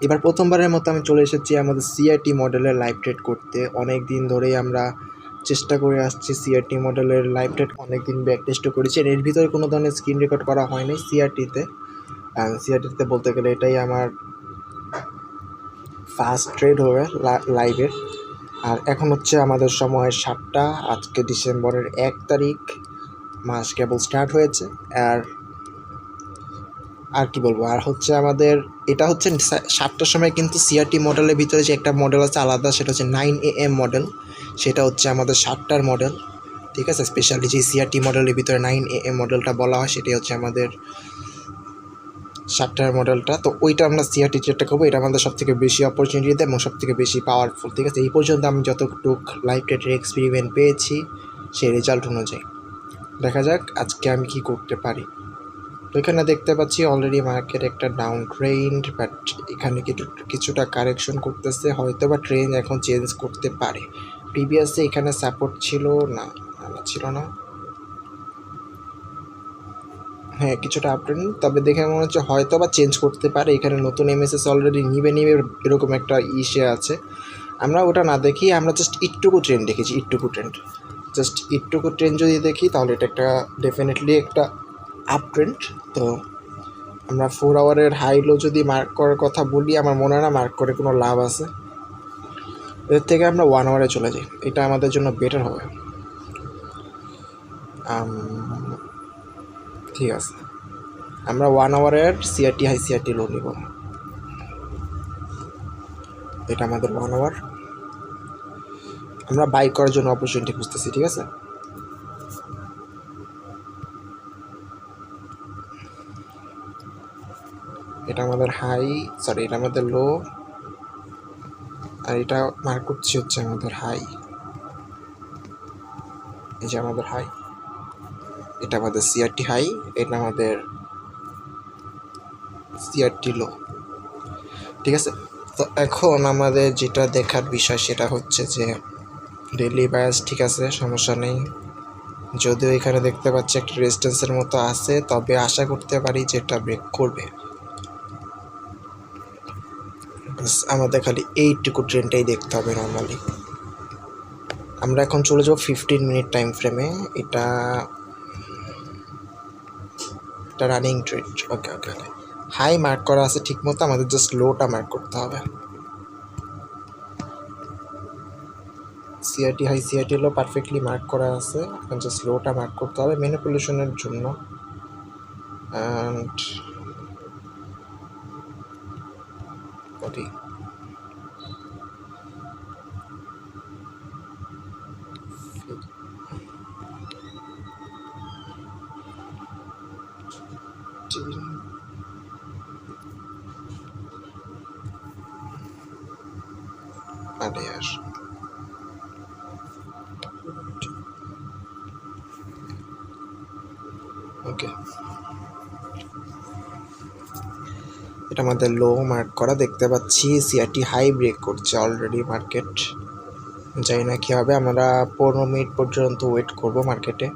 এবার প্রথমবারের মতো আমি চলে এসেছি আমাদের সিআরটি মডেলের লাইভ ট্রেড করতে। অনেক দিন ধরেই আমরা চেষ্টা করে আসছি সিআরটি মডেলের লাইভ ট্রেড অনেক দিন ব্যাক টেস্টও করেছি। এর ভিতরে কোনো ধরনের স্ক্রিন রেকর্ড করা হয়নি সিআরটিতে সিআরটিতে বলতে গেলে এটাই আমার ফার্স্ট ট্রেড হবে লাইভের আর এখন হচ্ছে আমাদের সময় সাতটা। আজকে ডিসেম্বরের এক তারিখ। মাস কেবল স্টার্ট হয়েছে। আর আর কি বলব? আর হচ্ছে আমাদের, এটা হচ্ছে সাতটার সময় কিন্তু সিআরটি মডেলের ভিতরে যে একটা মডেল আছে আলাদা, সেটা হচ্ছে নাইন এ এম মডেল সেটা হচ্ছে আমাদের সাতটার মডেল ঠিক আছে? স্পেশালি যে সিআরটি মডেলের ভিতরে নাইন এ এম মডেলটা বলা হয়, সেটাই হচ্ছে আমাদের সাতটার মডেলটা তো ওইটা আমরা সিআরটি যেটা করব, এটা আমাদের সব থেকে বেশি অপরচুনিটি দেয় এবং সব থেকে বেশি পাওয়ারফুল ঠিক আছে? এই পর্যন্ত আমি যতটুক লাইফ ট্রেডের এক্সপেরিমেন্ট পেয়েছি, সেই রেজাল্ট অনুযায়ী। দেখা যাক আজকে আমি কি করতে পারি। তো এখানে দেখতে পাচ্ছি অলরেডি মার্কেট একটা ডাউন ট্রেন্ড বাট এখানে কিছু, কিছুটা কারেকশন করতেছে হয়তো বা ট্রেন এখন চেঞ্জ করতে পারে। প্রিভিয়াসে এখানে সাপোর্ট ছিল, না ছিল না। হ্যাঁ কিছুটা আপট্রেন্ড তবে দেখে মনে হচ্ছে হয়তো বা চেঞ্জ করতে পারে। এখানে নতুন এমএসএস অলরেডি নিবে নিবে, এরকম একটা ইসে আছে। আমরা ওটা না দেখি, আমরা জাস্ট ইটটুকু ট্রেন্ড দেখেছি ইটটুকু ট্রেন্ড জাস্ট ইটটুকু ট্রেন্ড যদি দেখি, তাহলে এটা একটা ডেফিনেটলি একটা আপ ট্রেন্ড তো আমরা ফোর আওয়ারের হাই লো যদি মার্ক করার কথা বলি, আমার মনে হয় না মার্ক করে কোনো লাভ আছে। এর থেকে আমরা ওয়ান আওয়ারে চলে যাই, এটা আমাদের জন্য বেটার হবে। ঠিক আছে। আমরা ওয়ান আওয়ারের সিআরটি হাই সিআরটি লো নিব। এটা আমাদের ওয়ান আওয়ার আমরা বাই করার জন্য অপরচুনিটি খুঁজতেছি, ঠিক আছে? এটা আমাদের হাই সরি এটা আমাদের লো আর এটা মার্ক করছি হচ্ছে আমাদের হাই এই যে আমাদের হাই এটা আমাদের সিআরটি হাই এটা আমাদের সিআরটি লো ঠিক আছে? তো এখন আমাদের যেটা দেখার বিষয় সেটা হচ্ছে যে ডেলি বায়াস ঠিক আছে, সমস্যা নেই। যদিও এখানে দেখতে পাচ্ছি একটা রেজিস্ট্যান্সের মতো আছে, তবে আশা করতে পারি যে এটা ব্রেক করবে। আমাদের খালি এইটুকু ট্রেনটাই দেখতে হবে নর্মালি আমরা এখন চলে যাব ফিফটিন মিনিট টাইম ফ্রেমে এটা এটা running trade okay okay okay high mark করা আছে ঠিক মতো আমাদের জাস্ট লোটা মার্ক করতে হবে। CRT high CRT low perfectly mark করা আছে। এখন জাস্ট লোটা মার্ক করতে হবে ম্যানিপুলেশনের জন্য। অ্যান্ড ওকে এটা আমাদের লো মার্ক করা, দেখতে পাচ্ছি সিআরটি হাই ব্রেক করছে অলরেডি মার্কেট জানি না কী হবে, আমরা পনেরো মিনিট পর্যন্ত ওয়েট করব মার্কেটে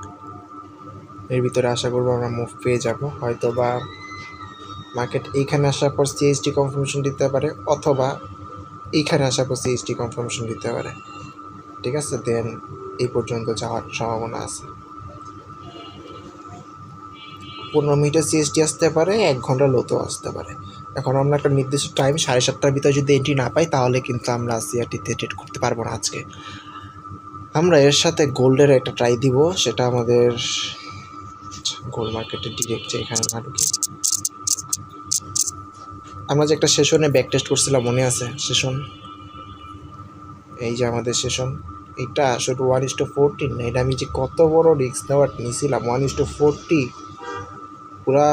এর ভিতরে আশা করব আমরা মুভ পেয়ে যাব হয়তো বা মার্কেট এইখানে আসার পর সিএসটি কনফার্মেশন দিতে পারে, অথবা এইখানে আসার পর সিএসটি কনফার্মেশন দিতে পারে। ঠিক আছে দেন এই পর্যন্ত যাওয়ার সম্ভাবনা আছে। পনেরো মিনিটের সিএসটি আসতে পারে, এক ঘণ্টা লোতেও আসতে পারে। এখন আমরা একটা নির্দিষ্ট টাইম সাড়ে সাতটার ভিতরে যদি এন্ট্রি না পাই, তাহলে কিন্তু আমরা সিআরটিতে ট্রেড করতে পারব না আজকে। আমরা এর সাথে গোল্ডের একটা ট্রাই দিব, সেটা আমাদের গোল্ড মার্কেটে ডিরেক্ট এখানে না ঢুকি। আমরা যে একটা সেশনে ব্যাক টেস্ট করছিলাম, মনে আছে? সেশন এই যে আমাদের সেশন এটা আসলে ওয়ান ইস টু ফোরটিন এটা আমি যে কত বড় রিস্ক নেওয়ার নিয়েছিলাম ওয়ান ইস টু ফোরটি পুরা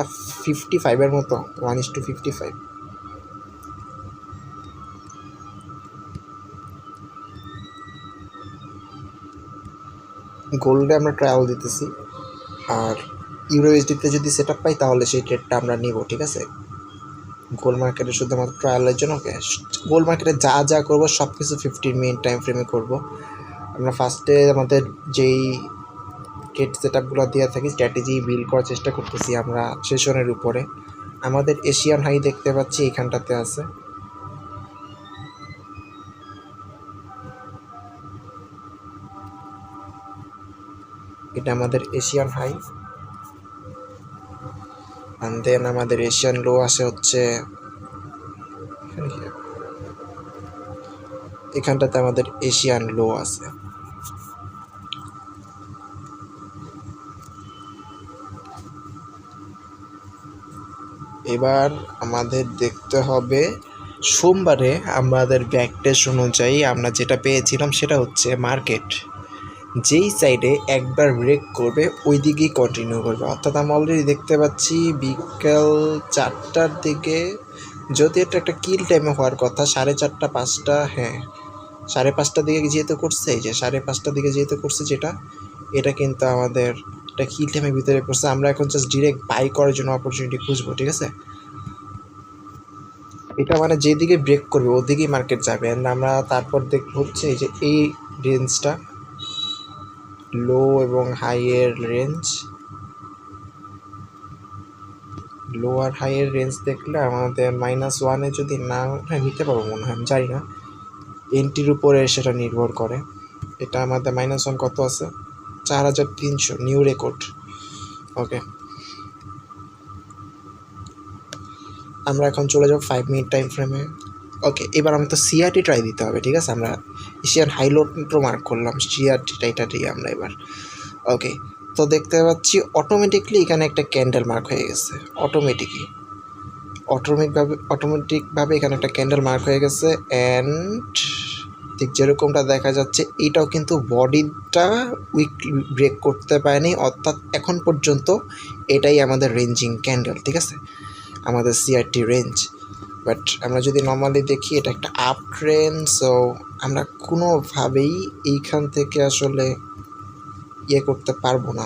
ফিফটি ফাইভের মতো one is to fifty five গোল্ডে আমরা ট্রায়াল দিতেছি, আর ইউরো এইচডিতে যদি সেট পাই, তাহলে সেই ট্রেডটা আমরা নিব, ঠিক আছে? গোল্ড মার্কেটে শুধুমাত্র ট্রায়ালের জন্য গোল্ড মার্কেটে যা যা করব সব কিছু ফিফটিন মিনিট টাইম ফ্রেমে করব। আমরা ফার্স্টে আমাদের যেই কেট সেট আপগুলো দেওয়া থাকে স্ট্র্যাটেজি বিল করার চেষ্টা করতেছি আমরা সেশনের উপরে। আমাদের এশিয়ান হাই দেখতে পাচ্ছি, এখানটাতে আছে। এটা আমাদের এশিয়ান হাই দেন আমাদের এশিয়ান লো আসে হচ্ছে এখানটাতে আমাদের এশিয়ান লো আছে। এবার আমাদের দেখতে হবে সোমবারে আমাদের ব্যাক টেস্ট অনুযায়ী আমরা যেটা পেয়েছিলাম সেটা হচ্ছে মার্কেট যেই সাইডে একবার ব্রেক করবে ওই দিকেই কন্টিনিউ করবে। অর্থাৎ আমরা অলরেডি দেখতে পাচ্ছি বিকেল চারটার দিকে যদি এটা একটা কিল টাইমে হওয়ার কথা, সাড়ে চারটা, পাঁচটা হ্যাঁ সাড়ে পাঁচটার দিকে যেহেতু করছে, এই যে সাড়ে পাঁচটার দিকে যেহেতু করছে যেটা, এটা কিন্তু আমাদের একটা কি টাইমের ভিতরে পড়ছে, আমরা এখন জাস্ট ডিরেক্ট বাই করার জন্য অপরচুনিটি খুঁজবো, ঠিক আছে? এটা মানে যেদিকে ব্রেক করবে, ওদিকেই মার্কেট যাবে। And আমরা তারপর দেখ হচ্ছে যে এই রেঞ্জটা লো এবং হাইয়ের রেঞ্জ লো আর হাইয়ের রেঞ্জ দেখলে আমাদের মাইনাস ওয়ানে যদি না হ্যাঁ নিতে পারব মনে হয়, আমি জানি না। এন্ট্রির উপরে সেটা নির্ভর করে। এটা আমাদের মাইনাস ওয়ান কত আছে? চার হাজার তিনশো নিউ রেকর্ড ওকে আমরা এখন চলে যাব ফাইভ মিনিট টাইম ফ্রেমে ওকে এবার আমাদের সিআরটি ট্রাই দিতে হবে, ঠিক আছে? আমরা এশিয়ান হাইলোটো মার্ক করলাম সিআরটিটা এটা দিয়ে আমরা এবার। ওকে তো দেখতে পাচ্ছি অটোমেটিকলি এখানে একটা ক্যান্ডেল মার্ক হয়ে গেছে অটোমেটিকই অটোমেটিকভাবে অটোমেটিকভাবে এখানে একটা ক্যান্ডেল মার্ক হয়ে গেছে অ্যান্ড ঠিক যেরকমটা দেখা যাচ্ছে, এটাও কিন্তু বডিটা উইক ব্রেক করতে পারেনি, অর্থাৎ এখন পর্যন্ত এটাই আমাদের রেঞ্জিং ক্যান্ডেল ঠিক আছে? আমাদের সিআরটি রেঞ্জ বাট আমরা যদি নর্মালি দেখি, এটা একটা আপ ট্রেন সো আমরা কোনোভাবেই এইখান থেকে আসলে ইয়ে করতে পারব না।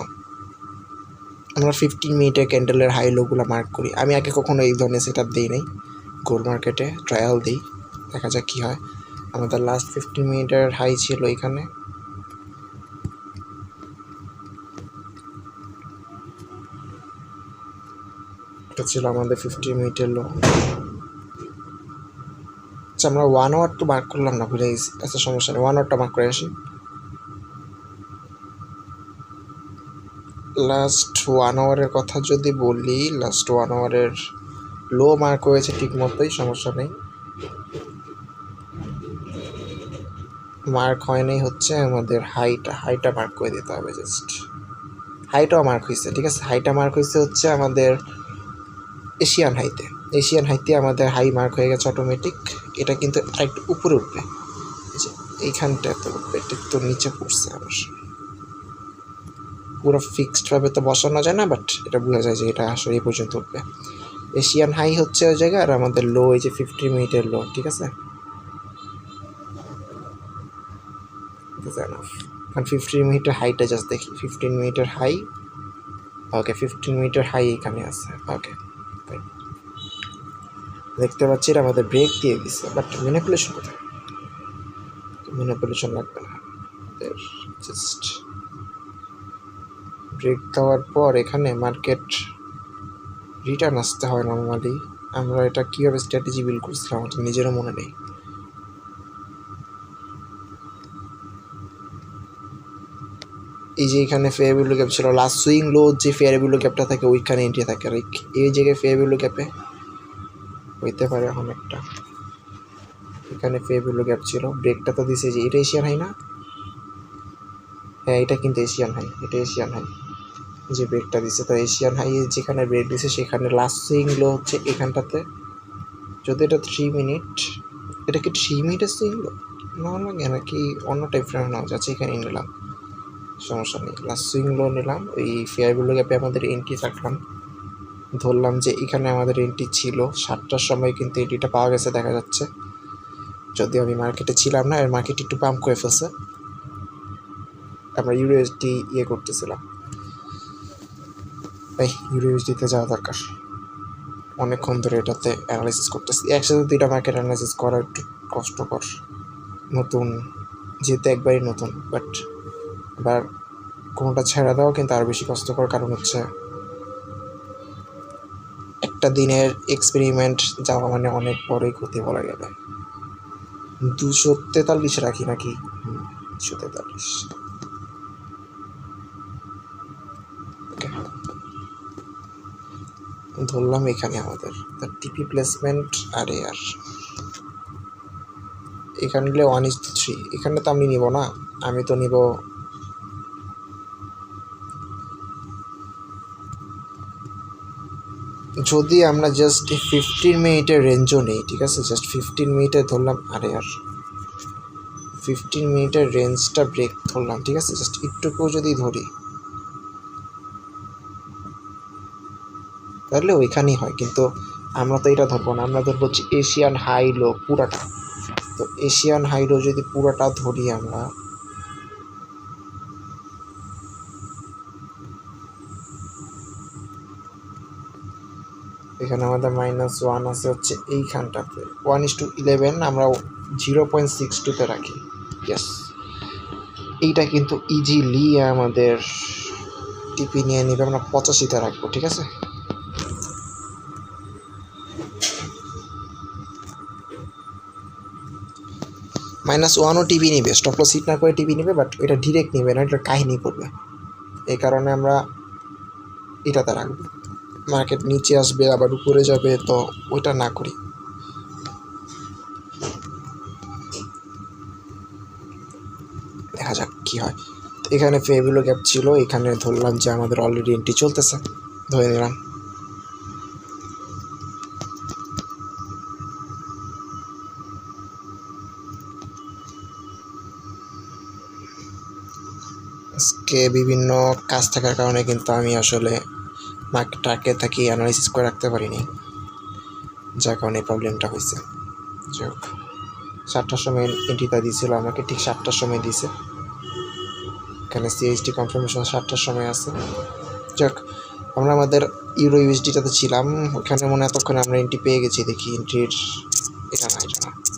আমরা ফিফটিন মিনিটের ক্যান্ডেলের হাই লোগুলো মার্ক করি। আমি আগে কখনো এই ধরনের সেট আপ দিই নাই। গোল মার্কেটে ট্রায়াল দিই। দেখা যাক কী হয়। আমাদের লাস্ট ফিফটিন মিনিটের হাই ছিল এখানে। এটা ছিল আমাদের ফিফটিন মিনিটের লো আচ্ছা আমরা ওয়ান আওয়ার তো মার্ক করলাম না, ভুলে গেছি। আচ্ছা সমস্যা নেই ওয়ান আওয়ারটা মার্ক করে আসি। লাস্ট ওয়ান আওয়ারের কথা যদি বলি লাস্ট ওয়ান আওয়ারের লো মার্ক হয়েছে ঠিক মতোই সমস্যা নেই। মার্ক হয়নি হচ্ছে আমাদের হাইটা হাইটা মার্ক করে দিতে হবে জাস্ট হাইটাও মার্ক হয়েছে, ঠিক আছে? হাইটা মার্ক হয়েছে হচ্ছে আমাদের এশিয়ান হাইতে এশিয়ান হাইতে আমাদের হাই মার্ক হয়ে গেছে অটোমেটিক এটা কিন্তু আরেকটু উপরে উঠবে। এইখানটাতে উঠবে, এটা একটু নিচে পড়ছে আবার। পুরো ফিক্সডভাবে তো বসানো যায় না বাট এটা বোঝা যায় যে এটা আসলে এই পর্যন্ত উঠবে। এশিয়ান হাই হচ্ছে ওই জায়গায়, আর আমাদের লো এই যে ফিফটি মিনিটের লো ঠিক আছে? কারণ ফিফটিন মিনিটের হাইটা জাস্ট দেখি। Fifteen metre high okay fifteen metre high এখানে আছে। ওকে দেখতে পাচ্ছি এটা আমাদের ব্রেক দিয়ে দিছে বাট ম্যানিপুলেশন কোথায়? ম্যানিপুলেশন লাগবে না। জাস্ট ব্রেক দেওয়ার পর এখানে মার্কেট রিটার্ন আসতে হয় নর্মালি আমরা এটা কীভাবে স্ট্র্যাটেজি বিল্ড করছিলাম আমার তো নিজেরও মনে নেই। এই যে এখানে ফেয়ারবিলো গ্যাপ ছিল লাস্ট সুইং লো যে ফেয়ার ফেয়ারবিলো গ্যাপটা থাকে, ওইখানে এন্ট্রি থাকে এই- জায়গায় ফেয়ারবিলো গ্যাপে হইতে পারে এখন একটা। এখানে ফেয়ার ফেয়ারবিলো গ্যাপ ছিল ব্রেকটা তো দিছে যে এটা এশিয়ান হাই না? হ্যাঁ এটা কিন্তু এশিয়ান হাই এটা এশিয়ান হাই যে ব্রেকটা দিছে, তো এশিয়ান হাই যেখানে ব্রেক দিছে, সেখানে লাস্ট সুইং লো হচ্ছে এখানটাতে। যদি এটা থ্রি মিনিট এটা কি থ্রি মিনিটের সুইং লো না লাগে নাকি অন্য টাইপ ফ্রেম নেওয়া যাচ্ছে এখানে নিলাম। সমস্যা নেই। লাস্ট লো নিলাম। এই ফেয়ারগুলো গ্যাপে আমাদের এন্ট্রি রাখলাম। ধরলাম যে এখানে আমাদের এন্ট্রি ছিল। সাতটার সময় কিন্তু এন্ট্রিটা পাওয়া গেছে, দেখা যাচ্ছে। যদি আমি মার্কেটে ছিলাম না, এর মার্কেট একটু পাম্প করে ফেলছে। আমরা ইউএসডি ইয়ে করতেছিলাম। এই ইউএসডিতে যাওয়া দরকার। অনেকক্ষণ ধরে এটাতে অ্যানালাইসিস করতেছি। একসাথে দুইটা মার্কেট অ্যানালাইসিস করা একটু কষ্টকর। নতুন, যেহেতু একবারই নতুন বাট এবার কোনোটা ছেড়ে দেওয়া কিন্তু আরও বেশি কষ্টকর কারণ হচ্ছে একটা দিনের এক্সপেরিমেন্ট যাওয়া মানে অনেক বড়ই ক্ষতি বলা গেলে দুশো তেতাল্লিশ রাখি নাকি? দুশো তেতাল্লিশ। ধরলাম এখানে আমাদের টিপি প্লেসমেন্ট আর এয়ার এখানে ওয়ান ইস থ্রি এখানে তো আমি নিব না, আমি তো নিব যদি আমরা জাস্ট ফিফটিন মিনিটের রেঞ্জও নেই, ঠিক আছে? জাস্ট ফিফটিন মিনিটে ধরলাম, আরে আর ফিফটিন মিনিটের রেঞ্জটা ব্রেক ধরলাম, ঠিক আছে? জাস্ট একটুকুও যদি ধরি, তাহলে ওইখানেই হয়। কিন্তু আমরা তো এটা ধরবো না, আমরা ধরবো হচ্ছে এশিয়ান হাই লো পুরাটা। তো এশিয়ান হাই লো যদি পুরাটা ধরি আমরা এখানে আমাদের মাইনাস ওয়ান আছে হচ্ছে এইখানটাতে। ওয়ান ইস টু ইলেভেন আমরা জিরো পয়েন্ট সিক্স টুতে রাখি। ইয়েস এইটা কিন্তু ইজিলি আমাদের টিপি নিয়ে নিবে, আমরা পঁচাশিতে রাখব, ঠিক আছে? মাইনাস ওয়ানও টিভি নিবে স্টপলস হিট না করে টিভি নিবে বাট এটা ডিরেক্ট নিবে না এটা কাহিনী করবে এই কারণে আমরা এটাতে রাখব। মার্কেট নিচে আসবে, আবার উপরে যাবে, তো ওইটা না করি। দেখা যাক কি হয়। এখানে ফেভিলো গ্যাপ ছিল, এখানে ধরলাম যে আমাদের অলরেডি এন্ট্রি চলতেছে। ধরে নিলাম। আজকে বিভিন্ন কাজ থাকার কারণে কিন্তু আমি আসলে মার্কেটটাকে থাকি অ্যানালাইসিস করে রাখতে পারিনি। যার কারণে এই প্রবলেমটা হয়েছে। যাই হোক, সাতটার সময় এন্ট্রিটা দিয়েছিল আমাকে, ঠিক সাতটার সময় দিয়েছে। এখানে সিএইচডি কনফার্মেশন সাতটার সময় আছে। যাক আমরা আমাদের ইউরো ইউএসডিটাতে ছিলাম। ওখানে মনে এতক্ষণে আমরা এন্ট্রি পেয়ে গেছি, দেখি এন্ট্রির এটা না এটা না।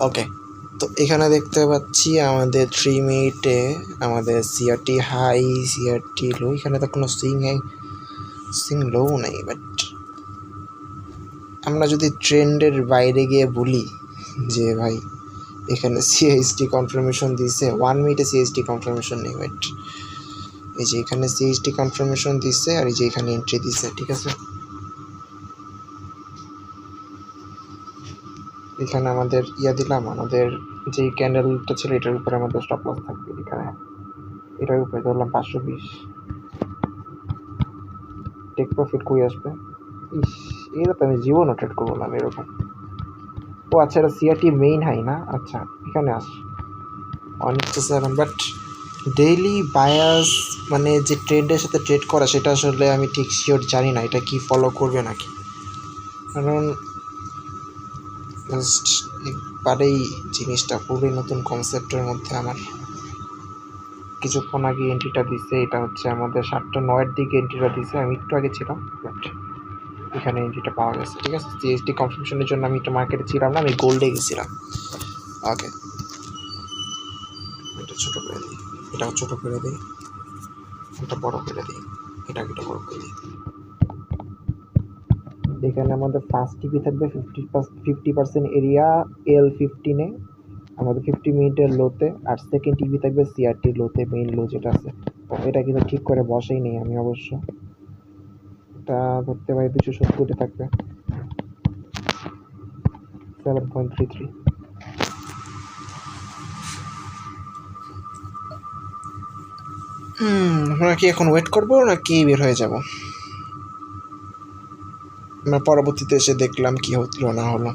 ওকে তো এখানে দেখতে পাচ্ছি আমাদের থ্রি মিনিটে আমাদের সিআরটি হাই সিআরটি লো এখানে তো কোনো সিং হাই সুইং লো নেই বাট আমরা যদি ট্রেন্ডের বাইরে গিয়ে বলি যে ভাই, এখানে সিএইচডি কনফার্মেশন দিছে ওয়ান মিনিটে সিএইচডি কনফার্মেশন নেই বাট এই যে এখানে সিএইচডি কনফার্মেশন দিছে আর এই যে এখানে এন্ট্রি দিছে, ঠিক আছে? এখানে আমাদের ইয়া দিলাম, আমাদের যে ক্যান্ডেলটা ছিল এটার উপরে আমাদের স্টপ লস থাকবে এখানে। এটার উপরে ধরলাম পাঁচশো বিশ। টেক প্রফিট কই আসবে? ইস এটা তো আমি জীবনও ট্রেড করব না এরকম। ও আচ্ছা এটা সিআরটি মেইন হাই না? আচ্ছা এখানে আস। অনেক সেভেন বাট ডেইলি বায়াস মানে যে ট্রেন্ডের সাথে ট্রেড করা, সেটা আসলে আমি ঠিক শিওর জানি না, এটা কি ফলো করবে নাকি। কারণ জাস্ট একবারেই জিনিসটা পুরোই নতুন কনসেপ্টের মধ্যে আমার। কিছুক্ষণ আগে এন্ট্রিটা দিছে, এটা হচ্ছে আমাদের সাতটা নয়ের দিকে এন্ট্রিটা দিছে। আমি একটু আগে ছিলাম বাট এখানে এন্ট্রিটা পাওয়া গেছে, ঠিক আছে? জিএসটি কনফার্মেশনের জন্য আমি একটু মার্কেটে ছিলাম না, আমি গোল্ডে গেছিলাম। ওকে এটা ছোটো করে দিই, এটাও ছোটো করে দিই, এটা বড় করে দিই এটাকে এটা বড় করে দিই। এখানে আমাদের ফার্স্ট টিভি থাকবে fifty fifty percent area L ফিফটিনে আমাদের ফিফটি মিনিটের লোতে আর সেকেন্ড টিভি থাকবে সিআরটি লোতে মেইন লো যেটা আছে। এটা কিন্তু ঠিক করে বসেই নেই আমি অবশ্য। এটা ধরতে পারি দুশো সত্তরে থাকবে। Seven point three three hmm, আমরা কি এখন ওয়েট করব নাকি বের হয়ে যাব? পরবর্তীতে এসে দেখলাম কি হলো না হলো।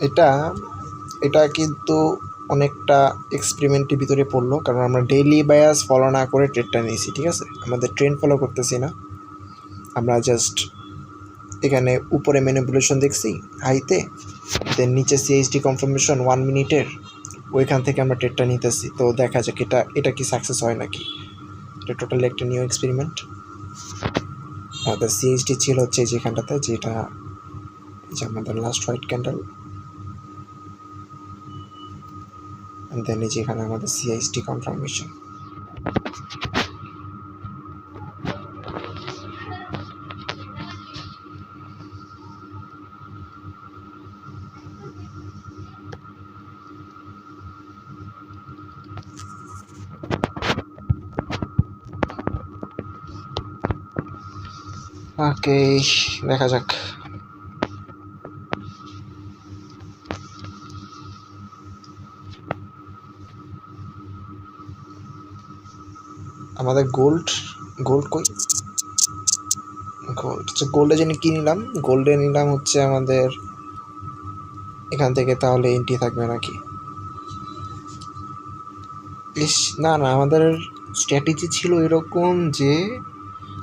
এটা এটা কিন্তু অনেকটা এক্সপেরিমেন্টের ভিতরে পড়ল, কারণ আমরা ডেইলি বায়াস ফলো না করে ট্রেডটা নিয়েছি, ঠিক আছে? আমাদের ট্রেন্ড ফলো করতেছি না। আমরা জাস্ট এখানে উপরে ম্যানিপুলেশন দেখছি, হাইতে দেন নিচে সিএইচডি কনফার্মেশন ওয়ান মিনিটের ওইখান থেকে আমরা ট্রেডটা নিতেছি। তো দেখা যাক এটা এটা কি সাকসেস হয় নাকি? এটা টোটালি একটা নিউ এক্সপেরিমেন্ট আমাদের সিএইচডি ছিল হচ্ছে যেখানটাতে, যেটা যে আমাদের লাস্ট হোয়াইট ক্যান্ডেল দেন যেখানে আমাদের সিএইচডি কনফার্মেশন ওকে দেখা যাক। আমাদের গোল্ড গোল্ড কই? গোল্ড আচ্ছা গোল্ডে যিনি কি নিলাম গোল্ডে নিলাম হচ্ছে আমাদের, এখান থেকে তাহলে এন্ট্রি থাকবে নাকি? না না, আমাদের স্ট্র্যাটেজি ছিল এরকম যে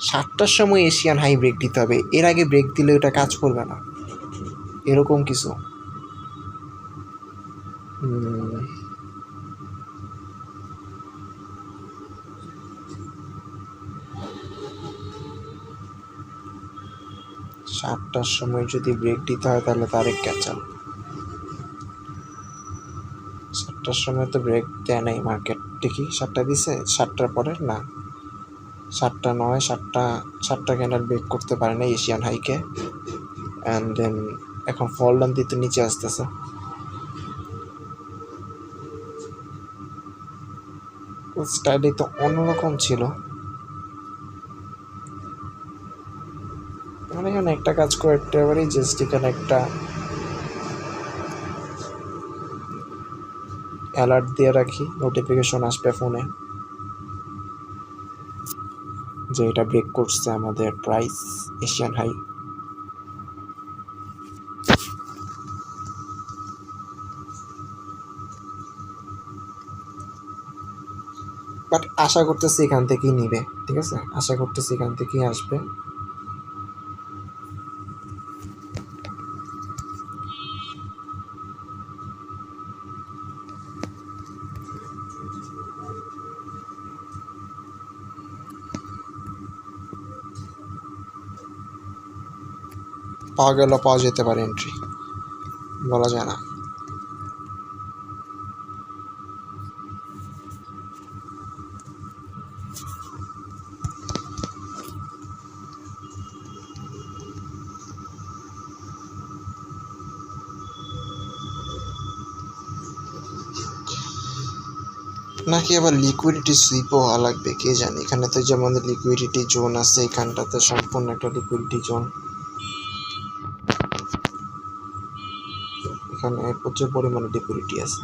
সাতটার সময় এশিয়ান হাই ব্রেক দিতে হবে। এর আগে ব্রেক দিলে ওটা কাজ করবে না। এরকম কিছু। সাতটার সময় যদি ব্রেক দিতে হয় তাহলে তার ক্যাচাল সাতটার সময় তো ব্রেক দেয় নাই মার্কেট ঠিকই সাতটা দিছে? সাতটার পরে? না। সাতটা নয়, সাতটা সাতটা ক্যান্ডেল ব্রেক করতে পারে না এশিয়ান হাইকে অ্যান্ড দেন এখন ফল ডান দিতে নিচে আসতেছে। স্টাইলই তো অন্যরকম ছিল। এখানে একটা কাজ করতে পারি জাস্ট এখানে একটা অ্যালার্ট দিয়ে রাখি নোটিফিকেশন আসবে ফোনে যে এটা ব্রেক করছে আমাদের প্রাইস এশিয়ান হাই বাট আশা করতেছি এখান থেকেই নিবে, ঠিক আছে? আশা করতেছি এখান থেকেই আসবে। পাওয়া গেল পাওয়া যেতে পারে এন্ট্রি বলা যায় না। নাকি আবার লিকুইডিটি সুইপও হওয়া লাগবে, কে জানে? এখানে তো যেমন লিকুইডিটি জোন আছে, এখানটাতে সম্পূর্ণ একটা লিকুইডিটি জোন এখানে প্রচুর পরিমাণে লিকুইডিটি আছে।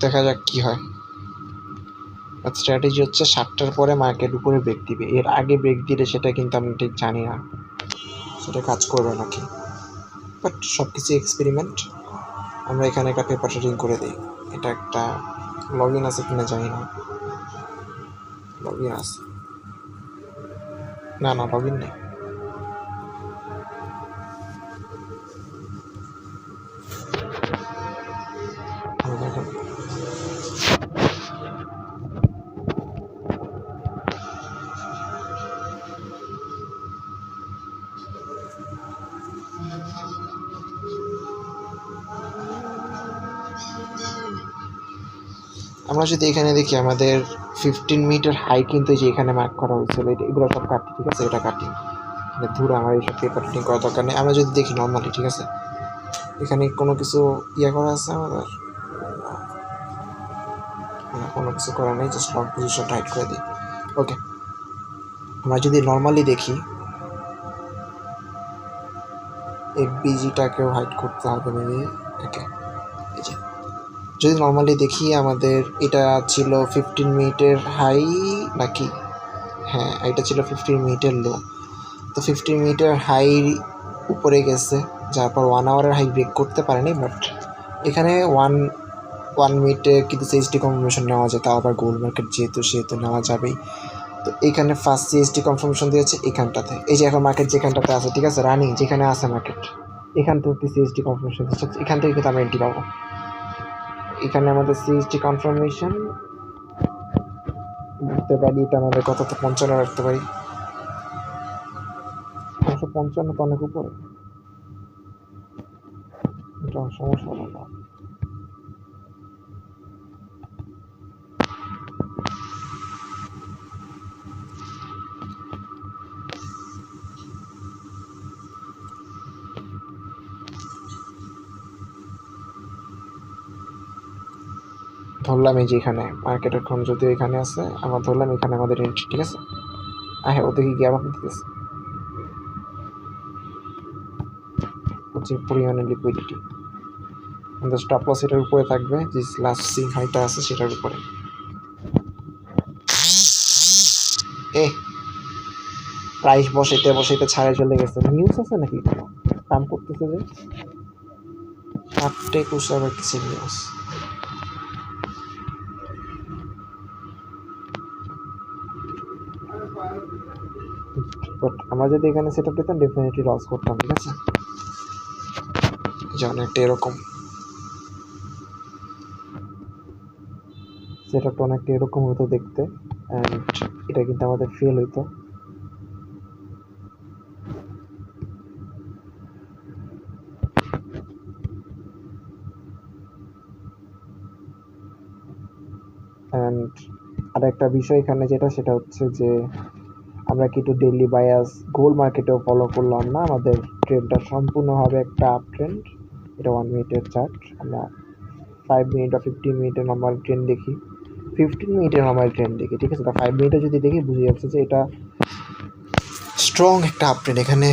দেখা যাক কি হয়। স্ট্র্যাটেজি হচ্ছে সাতটার পরে মার্কেট উপরে ব্রেক দিবে। এর আগে ব্রেক দিলে সেটা কিন্তু আমি ঠিক জানি না। সেটা কাজ করবে নাকি? বাট সব কিছু এক্সপেরিমেন্ট আমরা এখানে একটা পেপার রিং করে দিই। এটা একটা লগ ইন আছে কিনা জানি না। লগ ইন আছে। না না লগ ইন নেই। আমরা যদি এখানে দেখি আমাদের ফিফটিন মিটার হাই কিন্তু যে এখানে মার্ক করা হয়েছিল এগুলো সব কাটি ঠিক আছে? এটা কাটি মানে ধুর আমার এইসব পেপার টিং করার দরকার নেই। আমরা যদি দেখি নর্মালি ঠিক আছে? এখানে কোনো কিছু ইয়ে করা আছে আমাদের? কোনো কিছু করা নেই জাস্ট লং পজিশন টাইট করে দিই। ওকে আমরা যদি নর্মালি দেখি এফবিজিটাকেও হাইড করতে হবে মেবি ওকে যদি নর্মালি দেখি আমাদের এটা ছিল ফিফটিন মিনিটের হাই নাকি? হ্যাঁ এটা ছিল ফিফটিন মিনিটের লো তো ফিফটিন মিনিটের হাই উপরে গেছে, যার পর ওয়ান আওয়ারের হাই ব্রেক করতে পারেনি বাট এখানে ওয়ান ওয়ান মিনিটে কিন্তু সিএসটি কনফার্মেশন নেওয়া যায়, তাও আবার গোল্ড মার্কেট যেহেতু সেহেতু নেওয়া যাবেই। তো এখানে ফার্স্ট সিএসটি কনফার্মেশন দিয়েছে এখানটাতে। এই যে এখন মার্কেট যেখানটাতে আছে, ঠিক আছে? রানিং যেখানে আছে মার্কেট এখান থেকে সিএসটি কনফার্মেশন দিচ্ছে এখান থেকে কিন্তু আমরা এন্ট্রি পাবো। এখানে আমাদের সিএসটি কনফার্মেশন বুঝতে পারি, এটা আমাদের কত তো পঞ্চান্ন রাখতে পারি। পঞ্চান্ন তো অনেক উপরে। এটা সমস্যা হলো না। ধরলাম এই যে এখানে মার্কেটের খন যদি এখানে আছে আমরা ধরলাম এখানে আমাদের এন্ট্রি ঠিক আছে? হ্যাঁ ওদিকে গিয়ে আবার দিতেছে। হচ্ছে পরিমাণে লিকুইডিটি আমাদের স্টপ লস এটার উপরে থাকবে, যে লাস্ট সিং হাইটা আছে সেটার উপরে। এ প্রাইস বসাইতে বসাইতে ছাড়ে চলে গেছে। নিউজ আছে নাকি? কাম করতেছে যে? সাতটে কুসা কিছু নিউজ আমরা যদি এখানে সেট আপ ডেফিনেটলি লস করতাম, ঠিক আছে? যেমন একটা এরকম। সেট আপটা অনেকটা এরকম হতো দেখতে অ্যান্ড এটা কিন্তু আমাদের ফেল হইতো। অ্যান্ড আর একটা বিষয় এখানে যেটা, সেটা হচ্ছে যে আমরা কিন্তু ডেইলি বায়াস গোল মার্কেটেও ফলো করলাম না। আমাদের ট্রেন্ডটা সম্পূর্ণভাবে একটা আপ ট্রেন্ড এটা ওয়ান মিনিটের চার্ট আমরা ফাইভ মিনিট বা ফিফটিন মিনিটের নর্মাল ট্রেন দেখি। ফিফটিন মিনিটের নর্মাল ট্রেন দেখি, ঠিক আছে? তা ফাইভ মিনিটে যদি দেখি, বুঝে যাচ্ছে যে এটা স্ট্রং একটা আপ ট্রেন্ড এখানে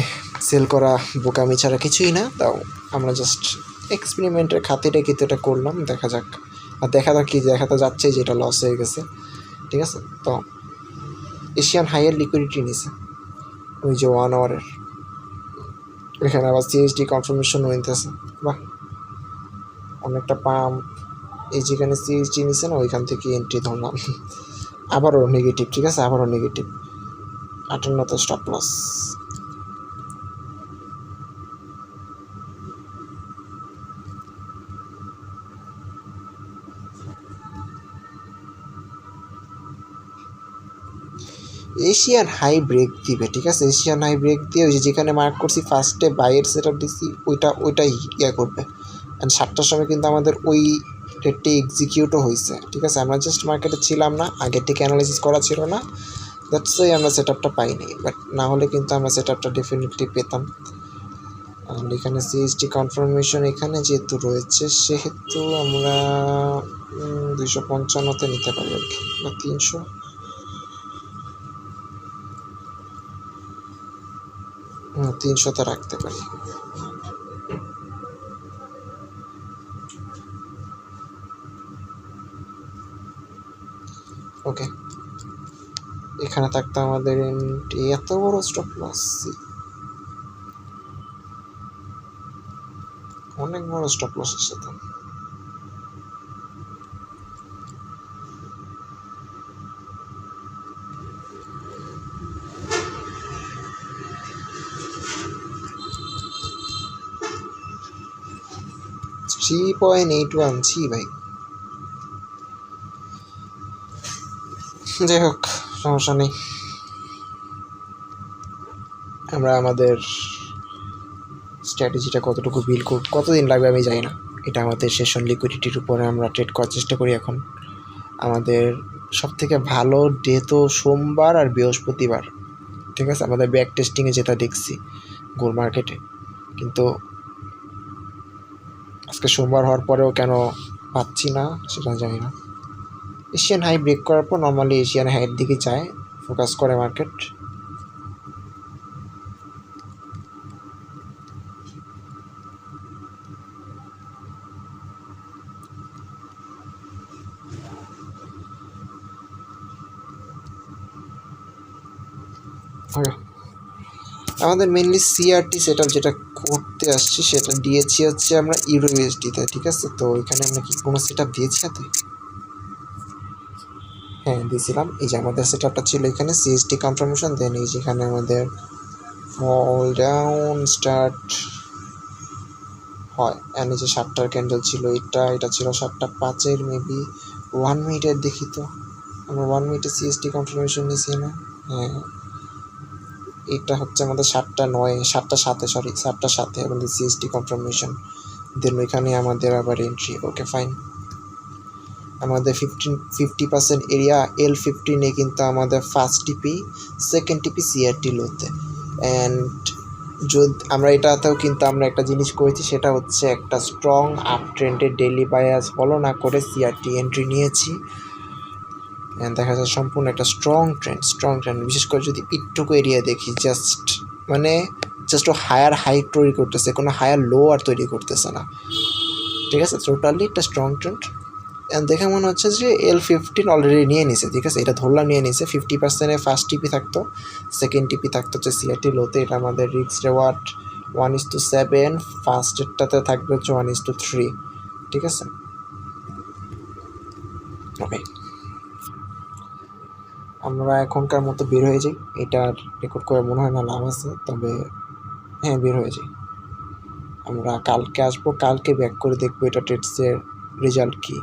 সেল করা বোকামি ছাড়া কিছুই না। তাও আমরা জাস্ট এক্সপেরিমেন্টের খাতিরে কিন্তু এটা করলাম। দেখা যাক। আর দেখা যাক কি, দেখা তো যাচ্ছেই যে এটা লস হয়ে গেছে। ঠিক আছে? তো এশিয়ান হাইয়ার লিকুইডিটি নিছে। ওই যে ওয়ান আওয়ারের এখানে আবার সিএসডি কনফার্মেশন হইতেছে বাহ। অনেকটা পাম্প এই যেখানে সিএসডি নিছে না, ওইখান থেকে এন্ট্রি ধরলাম। আবারও নেগেটিভ ঠিক আছে? আবারও negative আটান্নতে stop loss Asian high break দিবে, ঠিক আছে? এশিয়ান হাই ব্রেক দিয়ে ওই যেখানে মার্ক করছি ফার্স্টে বাইয়ের সেট আপ দিছি, ওইটা, ওইটাই ইয়ে করবে। অ্যান্ড সাতটার সময় কিন্তু আমাদের ওই রেটটি এক্সিকিউটও হয়েছে ঠিক আছে? আমরা জাস্ট মার্কেটে ছিলাম না আগের থেকে অ্যানালাইসিস করা ছিল না। দ্যাটস ওয়াই আমরা সেট আপটা পাইনি বাট না হলে কিন্তু আমরা সেট আপটা ডেফিনেটলি পেতাম। অ্যান্ড এখানে সিএসটি কনফার্মেশন এখানে যেহেতু রয়েছে, সেহেতু আমরা দুইশো পঞ্চান্নতে নিতে পারি আর কি বা তিনশো? তিনশোতে রাখতে পারি। ওকে। এখানে থাকতো আমাদের এত বড় স্টপ লস অনেক বড় স্টপ লস আছে তো পয়েন্ট এইট ওয়ান ছি ভাই যাই হোক সমস্যা নেই। আমরা আমাদের স্ট্র্যাটেজিটা কতটুকু বিল করব কতদিন লাগবে আমি জানি না। এটা আমাদের সেশন লিকুইডিটির উপরে আমরা ট্রেড করার চেষ্টা করি এখন। আমাদের সব থেকে ভালো ডে তো সোমবার আর বৃহস্পতিবার। ঠিক আছে? আমাদের ব্যাক টেস্টিংয়ে যেটা দেখছি গোল মার্কেটে কিন্তু আজকে সোমবার হওয়ার পরেও কেন পাচ্ছি না সেটা জানি না। এশিয়ান হাই ব্রেক করার পর নর্মালি এশিয়ান হাইয়ের দিকে যায় ফোকাস করে মার্কেট আমাদের মেনলি সিআরটি সেট যেটা করতে আসছি সেটা দিয়েছি হচ্ছে আমরা ইউরো ইউএসডিতে ঠিক আছে? তো এখানে আমরা কি কোনো সেট আপ দিয়েছি হাতে? হ্যাঁ দিয়েছিলাম। এই যে আমাদের সেট আপটা ছিল এখানে সিএসটি কনফার্মেশন দেন এই যেখানে আমাদের ফল ডাউন স্টার্ট হয়। এই যে সাতটার ক্যান্ডেল ছিল এটা এটা ছিল সাতটা পাঁচের মেবি ওয়ান মিনিটের দেখি তো। আমরা ওয়ান মিনিটে সিএসটি কনফার্মেশন নিয়েছি না? হ্যাঁ। এটা হচ্ছে আমাদের সাতটা নয়, সাতটা সাতে সরি সাতটা সাথে আমাদের সিএসটি কনফার্মেশন দেন ওইখানে আমাদের আবার এন্ট্রি ওকে ফাইন আমাদের ফিফটিন ফিফটি পার্সেন্ট এরিয়া এল ফিফটিনে কিন্তু আমাদের first TP second TP CRT লোতে অ্যান্ড যদি, আমরা এটাতেও কিন্তু আমরা একটা জিনিস করেছি, সেটা হচ্ছে একটা স্ট্রং আপ ট্রেন্ডে ডেলি বায়াস ফলো না করে সিআরটি এন্ট্রি নিয়েছি। দেখা যায় সম্পূর্ণ একটা স্ট্রং ট্রেন্ড স্ট্রং ট্রেন্ড বিশেষ করে যদি একটুকু এরিয়া দেখি জাস্ট মানে জাস্ট ও হায়ার হাই তৈরি করতেছে, কোনো হায়ার লো আর তৈরি করতেছে না। ঠিক আছে? টোটালি একটা স্ট্রং ট্রেন্ড দেখে মনে হচ্ছে যে এল ফিফটিন অলরেডি নিয়ে নিছে, ঠিক আছে? এটা ধরলাম নিয়ে নিছে ফিফটি পার্সেন্টে ফার্স্ট টিপি থাকতো সেকেন্ড টিপি থাকতো হচ্ছে সিআরটি লোতে এটা আমাদের রিক্স reward one is to seven ফার্স্টেরটাতে থাকবে হচ্ছে ওয়ান ইস টু থ্রি ঠিক আছে? ওকে আমরা এখনকার মতো বের হয়ে যাই। এটা রেকর্ড করে মনে হয় না নাম আছে, তবে হ্যাঁ বের হয়ে যাই। আমরা কালকে আসব, কালকে ব্যাক করে দেখব এটা টেটসের রেজাল্ট কী।